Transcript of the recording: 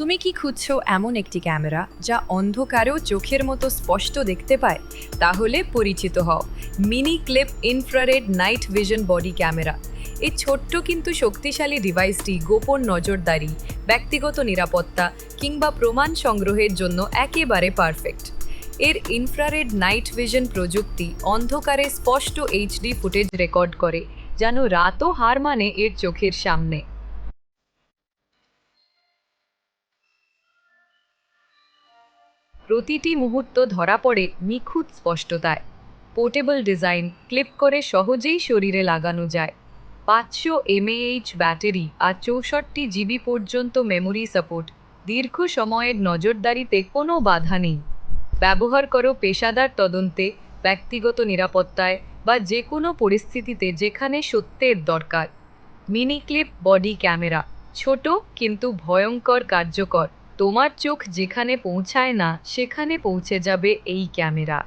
তুমি কি খুঁজছো এমন একটি ক্যামেরা যা অন্ধকারেও চোখের মতো স্পষ্ট দেখতে পায়? তাহলে পরিচিত হও। Mini clip infrared night vision body camera. এই ছোট্ট কিন্তু শক্তিশালী ডিভাইসটি গোপন নজরদারি, ব্যক্তিগত নিরাপত্তা কিংবা প্রমাণ সংগ্রহের জন্য একেবারে পারফেক্ট। এর ইনফ্রারেড নাইট ভিশন প্রযুক্তি অন্ধকারে স্পষ্ট এইচডি ফুটেজ রেকর্ড করে, যেন রাতও হার মানে এর চোখের সামনে। প্রতিটি মুহূর্ত ধরা পড়ে নিখুঁত স্পষ্টতায়। পোর্টেবল ডিজাইন ক্লিপ করে সহজেই শরীরে লাগানো যায়। পাঁচশো এমএএইচ ব্যাটারি আর চৌষট্টি জিবি পর্যন্ত মেমোরি সাপোর্ট। দীর্ঘ সময়ের নজরদারিতে কোনো বাধা নেই। ব্যবহার করো পেশাদার তদন্তে, ব্যক্তিগত নিরাপত্তায় বা যে কোনো পরিস্থিতিতে যেখানে সত্যের দরকার। মিনি ক্লিপ বডি ক্যামেরা, ছোট কিন্তু ভয়ঙ্কর কার্যকর। তোমার চোখ যেখানে পৌঁছায় না সেখানে পৌঁছে যাবে এই ক্যামেরা।